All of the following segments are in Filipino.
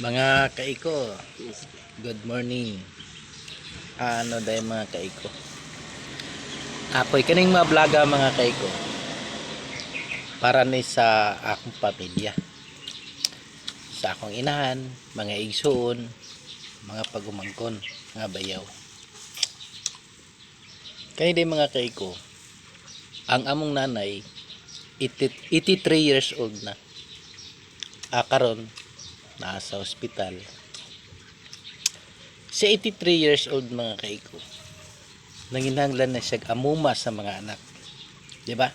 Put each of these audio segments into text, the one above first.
Mga kaiko, good morning. Ano dahil mga kaiko? Ako'y kaning mga vloga mga kaiko. Para ni sa akong pamilya. Sa akong inahan, mga igsoon, mga pagumangkon, mga bayaw. Kaya di mga kaiko, ang among nanay, 80 83 years old na. Ah, karon nasa ospital. Si 83 years old mga kaiko, nanginhanglan na siya amuma sa mga anak. Di ba?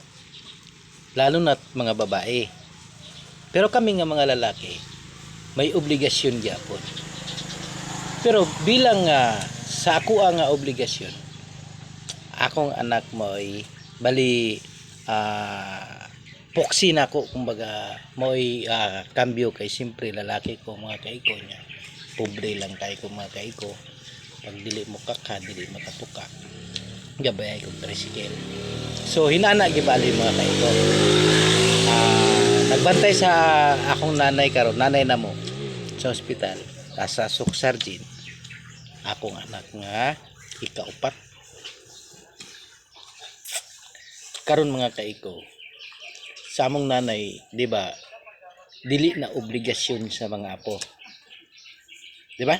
Lalo na mga babae. Pero kami nga mga lalaki, may obligasyon gyapon. Pero bilang nga sa ako nga obligasyon, akong anak mo ay bali ah poksi na ko kumbaga mo'y ah, kambyo kay siyempre lalaki ko mga kaiko niya. Pobre lang kay ko mga kaiko. Pag dili mo kaka dili makatuka. Gabay ko tricycle. So hinana gibali mga kaiko. Ah nagbantay sa akong nanay karon nanay na mo sa ospital sa suksarjin akong anak nga ikaupat. Karon mga kaiko sa among nanay, 'di ba? Dili na obligasyon sa mga apo. 'Di ba?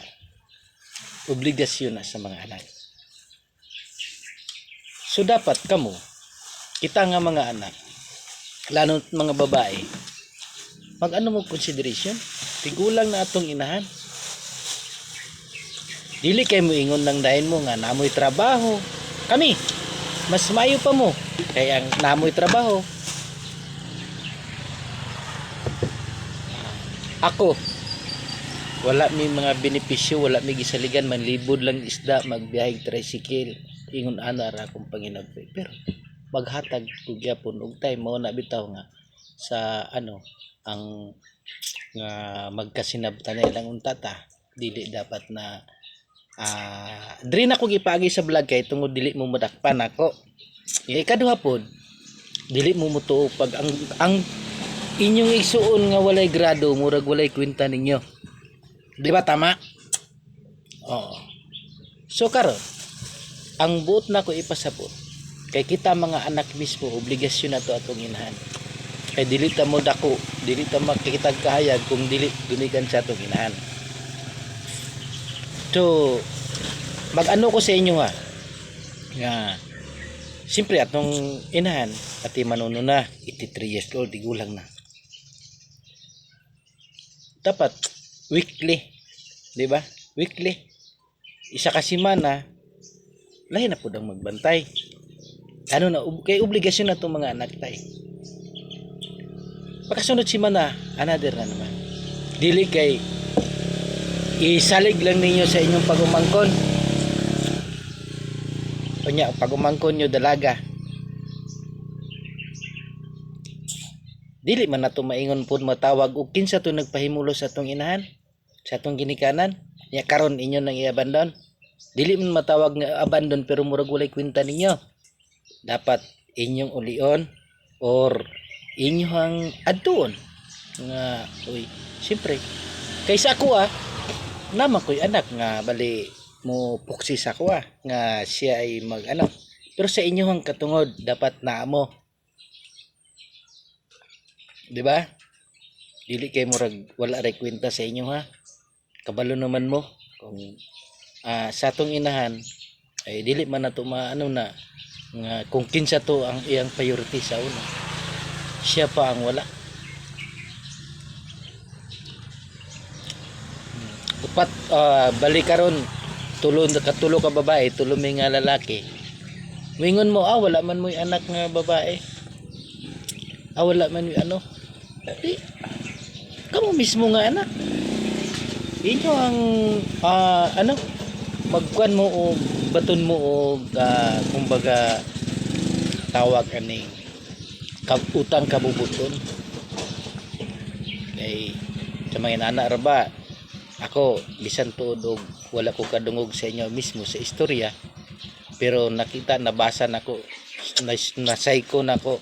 Obligasyon na sa mga anak. So dapat kamo kita nga mga anak, lalo mga babae, mag-ano mo consideration? Tigulang na atong inahan. Dili kay mo ingon lang dahin mo nga namoy trabaho. Kami, mas mayo pa mo kaya ang namoy trabaho Ako, wala mi mga benepisyo, wala mi gisaligan, manlibod lang isda, magbiyahig tricycle, ingon ana ra akong panginagpay. Pero maghatag ko gyapon og time mo na bitaw nga sa ano ang nga magkasinabtan na ilang untata dili dapat na ah diri na ko gipagi sa vlog kay tungod dili mo madakpan ako. Eh ikaduha pod dili mo mutuo pag ang ang inyong isuon nga walay grado murag walay kwenta ninyo. Di ba tama? Oo. So karon ang buot na ko ipasabot kay kita mga anak mismo obligasyon na to atong inahan. Kay dili ta mo dako dili ta makikitag kahayag kung dili dunigan sa atong inahan. So mag-ano ko sa inyo ha nga Siyempre, atong inahan, ati manuno na, 83 years old, igulang na. Dapat, weekly, di ba? Weekly. Isa ka simana, lahi na po ang magbantay. Ano na, kay obligasyon na mga anak tay. Pagkasunod simana, another na naman. Dili kay, isalig lang ninyo sa inyong pagumangkon. Kunya, pag umangkon nyo dalaga. Dili man nato maingon pud matawag og kinsa to nagpahimulo sa atong inahan, sa atong ginikanan. Ya karon inyo nang i-abandon. Dili man matawag nga abandon pero murag walay kwenta ninyo. Dapat inyong ulion or inyong adtuon nga uy, siyempre kaysa ako ah naman ko'y anak nga bali mo puksi sa ko ah, nga siya ay mag ano pero sa inyong katungod dapat naa mo di ba? Dili kay murag wala ray kwenta sa inyo ha? Kabalo naman mo. Kung ah, sa atong inahan ay dili man nato maano na nga kung kinsa to ang iyang priority sa una siya pa ang wala. Hmm. upat ah, balik karon tulo katulo ka babae tulo may nga lalaki. Mingon mo ah wala man mo anak nga babae. Ah wala man mo ano di kamo mismo nga anak. Inyo ang ah, ano? Magkuan mo o baton mo o ah, kumbaga tawag aning kab utang kabubuton. Kay sa mga inana ra ba ako bisan tuod og wala ko kadungog sa inyo mismo sa istorya pero nakita nabasa nako nas, nasay ko nako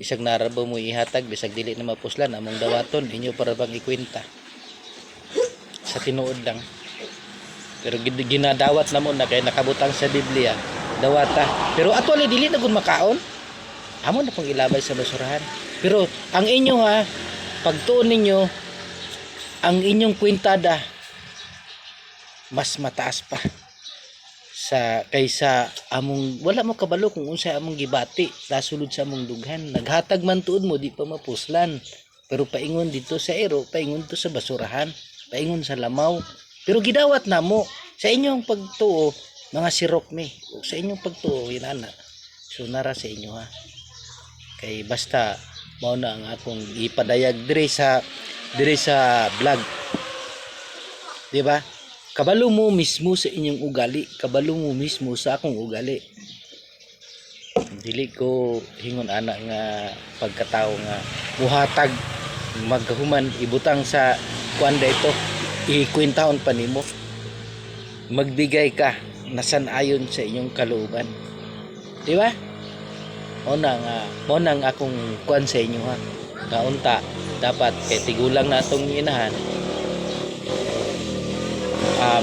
bisag narabo mo ihatag bisag dili na mapuslan among dawaton inyo para bang ikwenta sa tinuod lang. Pero ginadawat na mo na kay nakabutang sa Biblia, dawata. Pero actually dili na gud makaon. Amo na pong ilabay sa basurahan. Pero ang inyo ha, pagtuon ninyo, ang inyong kwintada mas mataas pa sa kaysa among wala mo kabalo kung unsa among gibati lasulod sa among dughan. Naghatag man tuod mo di pa mapuslan. Pero paingon dito sa ero paingon to sa basurahan paingon sa lamaw. Pero gidawat na mo sa inyong pagtuo mga sirok mi sa inyong pagtuo inana so nara sa inyo ha. Kay basta mao na ang akong ipadayag dire sa dire sa vlog. Di ba kabalo mo mismo sa inyong ugali. Kabalo mo mismo sa akong ugali. Dili ko hingon ana nga pagkatao nga muhatag maghuman ibutang sa kuanda ito. Ikwintahon pa nimo. Magbigay ka nasan ayon sa inyong kalooban. Di ba? Mo na nga mo nang akong kuan sa inyo ha? Kaunta dapat kay tigulang na atong inahan. ah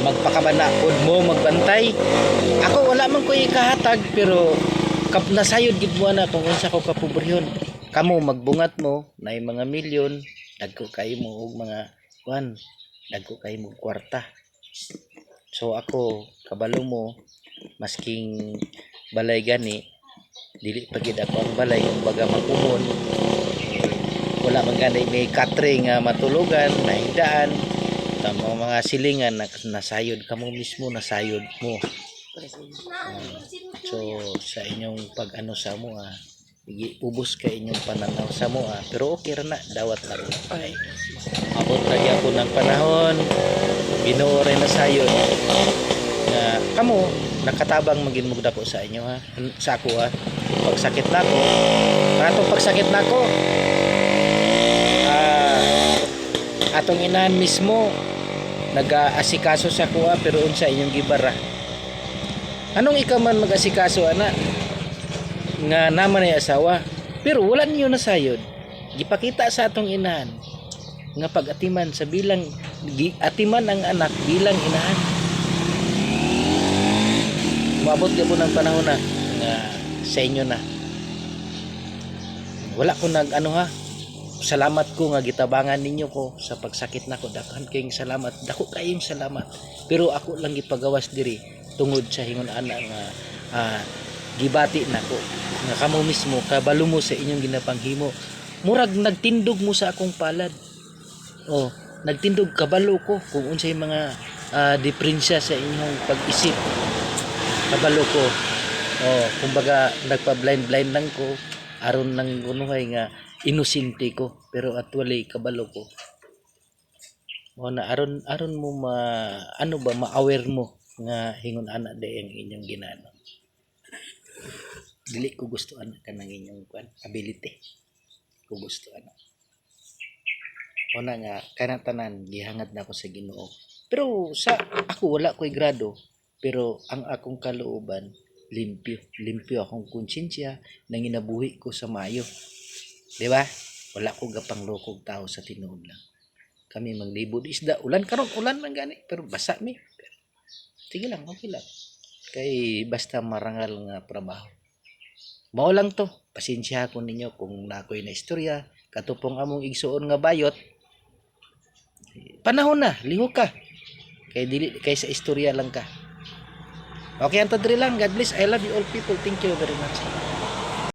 magpakabana pod mo magbantay. Ako wala man ko ikahatag pero kap nasayod gid mo na kung unsa ko kapobrehon kamo magbungat mo na mga milyon dagko kayo mo og mga kuan dagko kayo mo kwarta. So ako kabalo mo masking balay gani dili pa gid ako ang balay kumbaga makumon. Wala man gani may catering nga matulugan nahigdaan tamo mga silingan na nasayod kamo mismo nasayod mo. Ah, so sa inyong pag ano sa mo ah ubos ka inyong pananaw sa mo ah. Pero okay ra na dawat na rin ay abot lagi ako ng panahon Ginoo rin na sayod. Na kamo nakatabang maging mugdako sa inyo ha? Sa ako ha? Pagsakit na ko atong pagsakit na ko ah atong inahan mismo nag-aasikaso sa kuha pero unsa inyong gibara? Anong ikaw man mag-asikaso ana? Nga naman ay asawa. Pero wala niyo nasayod gipakita sa atong inahan nga pag-atiman sa bilang atiman ang anak bilang inahan. Maabot ka po ng panahon na nga sa inyo na. Wala ko nag ano ha salamat ko nga gitabangan ninyo ko sa pagsakit nako daghan kayong salamat. Dako kayong salamat. Pero ako lang gipagawas diri tungod sa hingon ana nga ah, gibati nako nga kamo mismo kabalo mo sa inyong ginapanghimo. Murag nagtindog mo sa akong palad. Oh nagtindog kabalo ko kung unsay mga ah, diferensya sa inyong pag-isip. Kabalo ko. Oh kumbaga nagpa-blind blind lang ko. Aron nang gunuhay nga inosente ko pero actually kabalo ko. Mo na aron aron mo ma ano ba ma-aware mo nga hingon ana de ang inyong ginano dili ko gusto ana ka ng inyong kwan ability. Ko gusto ana o na nga kana tanan gihangad na ako sa Ginoo. Pero sa ako wala ko'y grado pero ang akong kalooban limpyo. Limpyo akong konsensya nang inabuhi ko sa mayo di ba? Wala ko gapang lokog tao sa tinuod lang. Kami maglibod isda. Ulan karon ulan man gani pero basa mi. Sige lang okay lang. Kay basta marangal nga trabaho. Mao lang to. Pasensya ko ninyo kung nakoy na istorya. Katupong among igsuon nga bayot. Panahon na liho ka. Kay dili kay sa istorya lang ka. Okay, ang tadri lang. God bless. I love you all people. Thank you very much.